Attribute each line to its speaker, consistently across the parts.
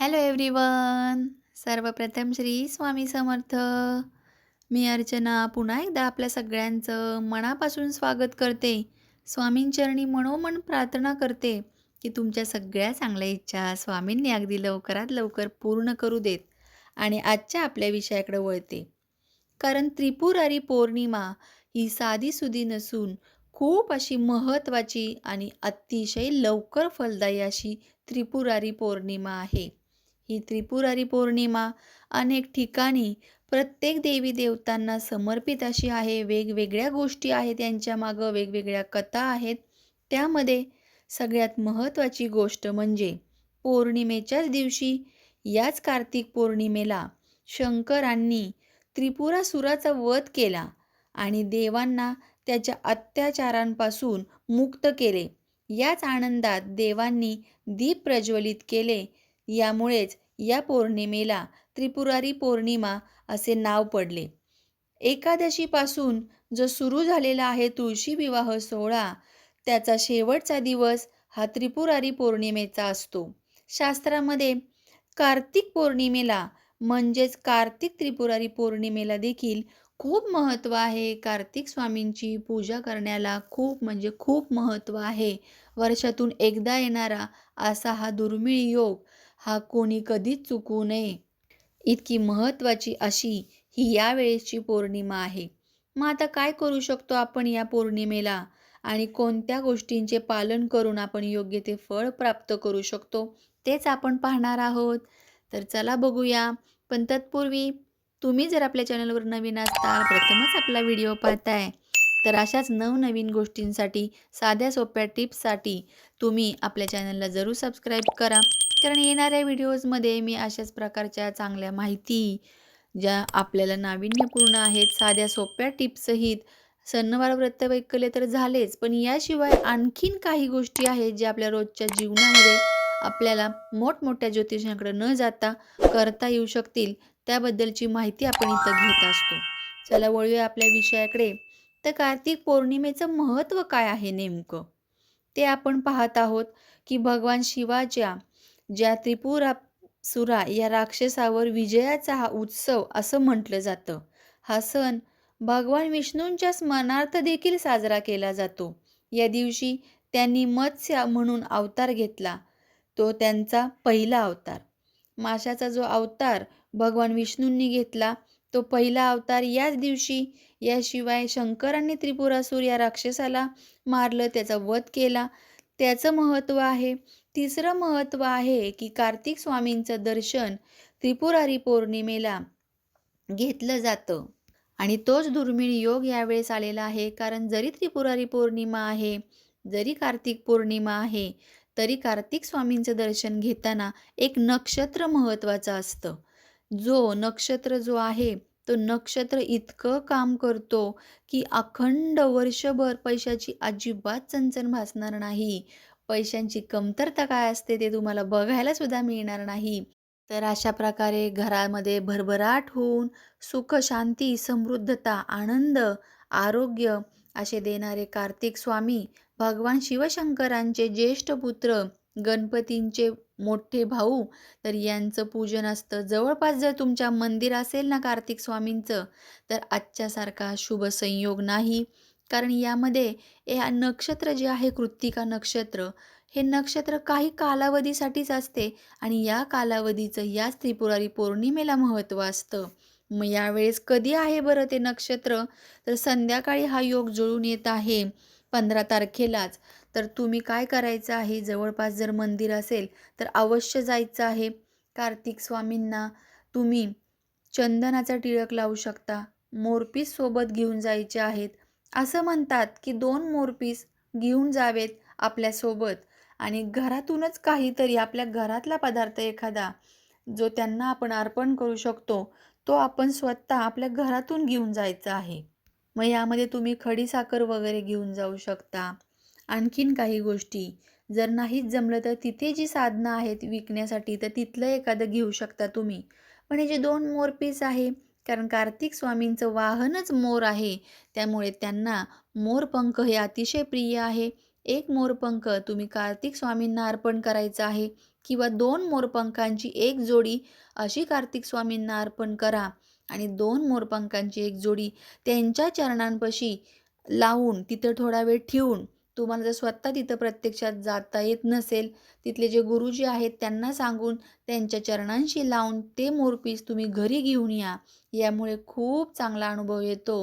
Speaker 1: Hello everyone सर्वप्रथम श्री स्वामी समर्थ. मी अर्चना पुन्हा एकदा आपल्या सगळ्यांचं मनापासून स्वागत करते. स्वामींचरणी मनोमन प्रार्थना करते की तुमच्या सगळ्या चांगल्या इच्छा स्वामींनी अगदी लवकरात लवकर पूर्ण करू देत आणि आजच्या आपल्या विषयाकडे वळते. कारण त्रिपुरारी पौर्णिमा ही साधीसुधी नसून खूप अशी महत्त्वाची आणि अतिशय लवकर फलदायी अशी त्रिपुरारी पौर्णिमा आहे. ही त्रिपुरारी पौर्णिमा अनेक ठिकाणी प्रत्येक देवी देवतांना समर्पित अशी आहे. वेगवेगळ्या गोष्टी आहेत त्यांच्या मागं वेगवेगळ्या कथा आहेत. त्यामध्ये सगळ्यात महत्त्वाची गोष्ट म्हणजे पौर्णिमेच्याच दिवशी याच कार्तिक पौर्णिमेला शंकरांनी त्रिपुरासुराचा वध केला आणि देवांना त्याच्या अत्याचारांपासून मुक्त केले. याच आनंदात देवांनी दीप प्रज्वलित केले. यामुळेच या पौर्णिमेला त्रिपुरारी पौर्णिमा असे नाव पडले. एकादशीपासून जो सुरू झालेला आहे तुळशी विवाह सोहळा त्याचा शेवटचा दिवस हा त्रिपुरारी पौर्णिमेचा असतो. शास्त्रामध्ये कार्तिक पौर्णिमेला म्हणजेच कार्तिक त्रिपुरारी पौर्णिमेला देखील खूप महत्त्व आहे. कार्तिक स्वामींची पूजा करण्याला खूप म्हणजे खूप महत्त्व आहे. वर्षातून एकदा येणारा असा हा दुर्मिळ योग हा कोणी कधीच चुकू नये. इतकी महत्त्वाची अशी ही यावेळेसची पौर्णिमा आहे. मग आता काय करू शकतो आपण या पौर्णिमेला? आणि कोणत्या गोष्टींचे पालन करून आपण योग्य ते फळ प्राप्त करू शकतो तेच आपण पाहणार आहोत. तर चला बघूया. पण तत्पूर्वी तुम्ही जर आपल्या चॅनलवर नवीन असताल प्रथमच आपला व्हिडिओ पाहताय तर अशाच नवनवीन गोष्टींसाठी साध्या सोप्या टिप्ससाठी तुम्ही आपल्या चॅनलला जरूर सबस्क्राईब करा. कारण येणाऱ्या व्हिडिओजमध्ये मी अशाच प्रकारच्या चांगल्या माहिती ज्या आपल्याला नाविन्यपूर्ण आहेत साध्या सोप्या टिप्ससहित सणवार व्रतवैकल्य तर झालेच पण याशिवाय आणखीन काही गोष्टी आहेत ज्या आपल्या रोजच्या जीवनामध्ये आपल्याला मोठमोठ्या ज्योतिषांकडे न जाता करता येऊ शकतील त्याबद्दलची माहिती आपण इथं घेत असतो. चला वळूया आपल्या विषयाकडे. तर कार्तिक पौर्णिमेचं महत्त्व काय आहे नेमकं? ते आपण पाहत आहोत की भगवान शिवाच्या ज्या त्रिपुरा सुरा या राक्षसावर विजयाचा हा उत्सव असं म्हटलं जातं. हा सण भगवान विष्णूंच्या स्मरणार्थ देखील साजरा केला जातो. या दिवशी त्यांनी मत्स्य म्हणून अवतार घेतला. तो त्यांचा पहिला अवतार. माशाचा जो अवतार भगवान विष्णूंनी घेतला तो पहिला अवतार याच दिवशी याशिवाय शंकरांनी त्रिपुरासूर या राक्षसाला मारलं त्याचा वध केला. त्याचं महत्त्व आहे तिसरं महत्त्व आहे की कार्तिक स्वामींचं दर्शन त्रिपुरारी पौर्णिमेला घेतलं जातं. आणि तोच दुर्मिळ योग यावेळेस आलेला आहे. कारण जरी त्रिपुरारी पौर्णिमा आहे जरी कार्तिक पौर्णिमा आहे तरी कार्तिक स्वामींचं दर्शन घेताना एक नक्षत्र महत्त्वाचं असतं. जो नक्षत्र जो आहे तो नक्षत्र इतकं काम करतो की अखंड वर्षभर पैशाची अजिबात चणचण भासणार नाही. पैशांची कमतरता काय असते ते तुम्हाला बघायला सुद्धा मिळणार नाही. तर अशा प्रकारे घरामध्ये भरभराट होऊन सुख शांती समृद्धता आनंद आरोग्य असे देणारे कार्तिक स्वामी भगवान शिवशंकरांचे ज्येष्ठ पुत्र गणपतींचे मोठे भाऊ तर यांचं पूजन असतं. जवळपास जर तुमच्या मंदिर असेल ना कार्तिक स्वामींचं तर आजच्यासारखा शुभ संयोग नाही. कारण यामध्ये या नक्षत्र जे आहे कृत्तिका नक्षत्र हे नक्षत्र काही कालावधीसाठीच असते आणि या कालावधीचं याच त्रिपुरारी पौर्णिमेला महत्त्व असतं. मग यावेळेस कधी आहे बरं ते नक्षत्र? तर संध्याकाळी हा योग जुळून येत आहे पंधरा तारखेलाच. तर तुम्ही काय करायचं आहे? जवळपास जर मंदिर असेल तर अवश्य जायचं आहे. कार्तिक स्वामींना तुम्ही चंदनाचा टिळक लावू शकता. मोरपीस सोबत घेऊन जायचे आहेत. असं म्हणतात की दोन मोरपीस घेऊन जावेत आपल्यासोबत आणि घरातूनच काहीतरी आपल्या घरातला पदार्थ एखादा जो त्यांना आपण अर्पण करू शकतो तो आपण स्वतः आपल्या घरातून घेऊन जायचा आहे. मग यामध्ये तुम्ही खडीसाखर वगैरे घेऊन जाऊ शकता. आणखीन काही गोष्टी. जर नाहीच जमलं तर तिथे जी साधनं आहेत विकण्यासाठी तर तिथलं एखादं घेऊ शकता तुम्ही. पण हे जे दोन मोरपीस आहे कारण कार्तिक स्वामींचं वाहनच मोर आहे. त्यामुळे त्यांना मोरपंख हे अतिशय प्रिय आहे. एक मोरपंख तुम्ही कार्तिक स्वामींना अर्पण करायचं आहे किंवा दोन मोरपंखांची एक जोडी अशी कार्तिक स्वामींना अर्पण करा आणि दोन मोरपंखांची एक जोडी त्यांच्या चरणांपाशी लावून तिथं थोडा वेळ ठेवून तुम्हाला जर स्वतः तिथं प्रत्यक्षात जाता येत नसेल तिथले जे गुरुजी आहेत त्यांना सांगून त्यांच्या चरणांशी लावून ते मोरपीस तुम्ही घरी घेऊन या. यामुळे खूप चांगला अनुभव येतो.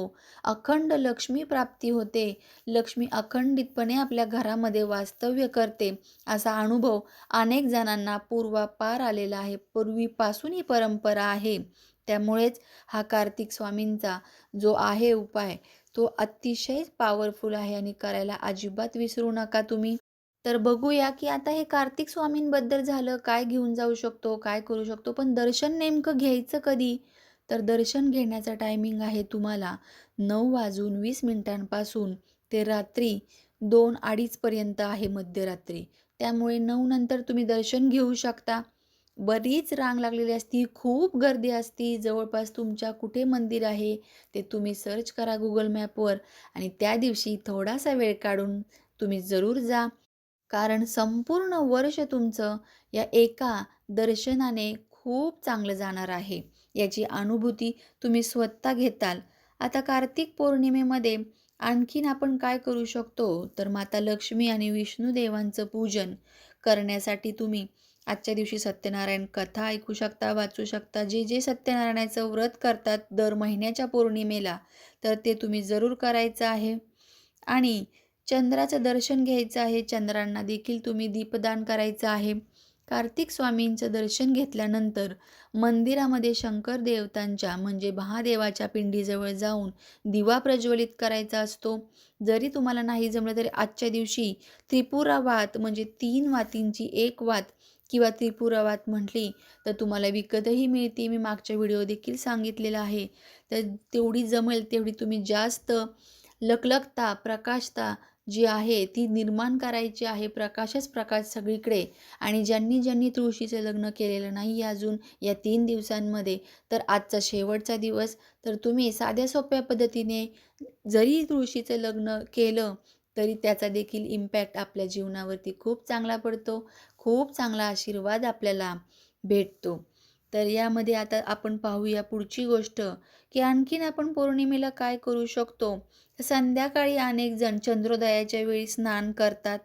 Speaker 1: अखंड लक्ष्मी प्राप्ती होते. लक्ष्मी अखंडितपणे आपल्या घरामध्ये वास्तव्य करते. असा अनुभव अनेक जणांना पूर्वापार आलेला आहे. पूर्वीपासून ही परंपरा आहे. त्यामुळेच हा कार्तिक स्वामींचा जो आहे उपाय तो अतिशय पॉवरफुल आहे आणि करायला अजिबात विसरू नका तुम्ही. तर बघूया की आता हे कार्तिक स्वामींबद्दल झालं काय घेऊन जाऊ शकतो काय करू शकतो पण दर्शन नेमकं घ्यायचं कधी? तर दर्शन घेण्याचा टायमिंग आहे तुम्हाला नऊ वाजून वीस मिनिटांपासून ते रात्री दोन अडीचपर्यंत आहे मध्यरात्री. त्यामुळे नऊ नंतर तुम्ही दर्शन घेऊ शकता. बरीच रांग लागलेली असती खूप गर्दी असती. जवळपास तुमच्या कुठे मंदिर आहे ते तुम्ही सर्च करा गुगल मॅपवर आणि त्या दिवशी थोडासा वेळ काढून तुम्ही जरूर जा. कारण संपूर्ण वर्ष तुमचं या एका दर्शनाने खूप चांगलं जाणार आहे. याची अनुभूती तुम्ही स्वतः घेताल. आता कार्तिक पौर्णिमेमध्ये आणखीन आपण काय करू शकतो? तर माता लक्ष्मी आणि विष्णुदेवांचं पूजन करण्यासाठी तुम्ही आजच्या दिवशी सत्यनारायण कथा ऐकू शकता वाचू शकता. जे जे सत्यनारायणाचं व्रत करतात दर महिन्याच्या पौर्णिमेला तर ते तुम्ही जरूर करायचं आहे. आणि चंद्राचं दर्शन घ्यायचं आहे चंद्रांना देखील तुम्ही दीपदान करायचं आहे. कार्तिक स्वामींचं दर्शन घेतल्यानंतर मंदिरामध्ये शंकर देवतांच्या म्हणजे महादेवाच्या पिंडीजवळ जाऊन दिवा प्रज्वलित करायचा असतो. जरी तुम्हाला नाही जमलं तरी आजच्या दिवशी त्रिपुरा वात म्हणजे तीन वातींची एक वात किंवा त्रिपुरावात म्हटली तर तुम्हाला विकतही मिळते. मी मागच्या व्हिडिओ देखील सांगितलेला आहे. तर तेवढी जमेल तेवढी तुम्ही जास्त लकलकता प्रकाशता जी आहे ती निर्माण करायची आहे. प्रकाशच प्रकाश सगळीकडे. आणि ज्यांनी ज्यांनी तुळशीचं लग्न केलेलं नाही अजून या तीन दिवसांमध्ये तर आजचा शेवटचा दिवस. तर तुम्ही साध्या सोप्या पद्धतीने जरी तुळशीचं लग्न केलं तरी त्याचा देखील इम्पॅक्ट आपल्या जीवनावरती खूप चांगला पडतो. खूप चांगला आशीर्वाद आपल्याला भेटतो. तर यामध्ये आता आपण पाहूया पुढची गोष्ट की आणखीन आपण पौर्णिमेला काय करू शकतो? संध्याकाळी अनेक जण चंद्रोदयाच्या वेळी स्नान करतात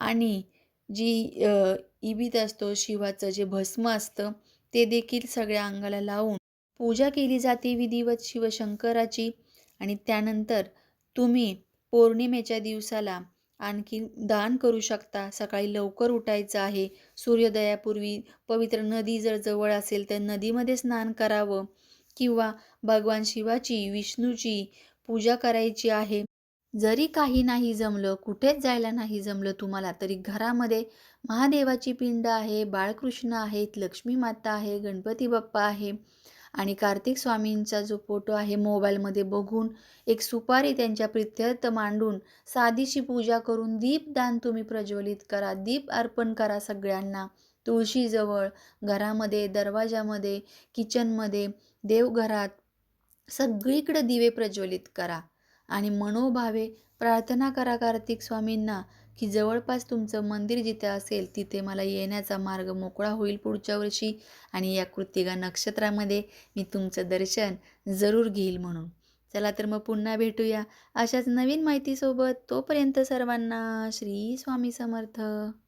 Speaker 1: आणि जी इबीत असतो शिवाचं जे भस्म असतं ते देखील सगळ्या अंगाला लावून पूजा केली जाते विधिवत शिवशंकराची. आणि त्यानंतर तुम्ही पौर्णिमेच्या दिवसाला आणखी दान करू शकता. सकाळी लवकर उठायचं आहे. सूर्योदयापूर्वी पवित्र नदी जर जवळ असेल तर नदीमध्ये स्नान करावं किंवा भगवान शिवाची विष्णूची पूजा करायची आहे. जरी काही नाही जमलं कुठेच जायला नाही जमलं तुम्हाला तरी घरामध्ये महादेवाची पिंड आहे बाळकृष्ण आहेत लक्ष्मी माता आहे गणपती बाप्पा आहे. आणि कार्तिक स्वामींचा जो फोटो आहे मोबाईलमध्ये बघून एक सुपारी त्यांच्या प्रित्यर्थ मांडून साधीशी पूजा करून दीपदान तुम्ही प्रज्वलित करा दीप अर्पण करा सगळ्यांना. तुळशीजवळ घरामध्ये दरवाजामध्ये किचनमध्ये देवघरात सगळीकडे दिवे प्रज्वलित करा. आणि मनोभावे प्रार्थना करा कार्तिक स्वामींना. की जवळपास तुमचं मंदिर जिथे असेल तिथे मला येण्याचा मार्ग मोकळा होईल पुढच्या वर्षी आणि या कृतिका नक्षत्रामध्ये मी तुमचं दर्शन जरूर घेईल म्हणून. चला तर मग पुन्हा भेटूया. अशाच नवीन माहितीसोबत तोपर्यंत सर्वांना श्री स्वामी समर्थ.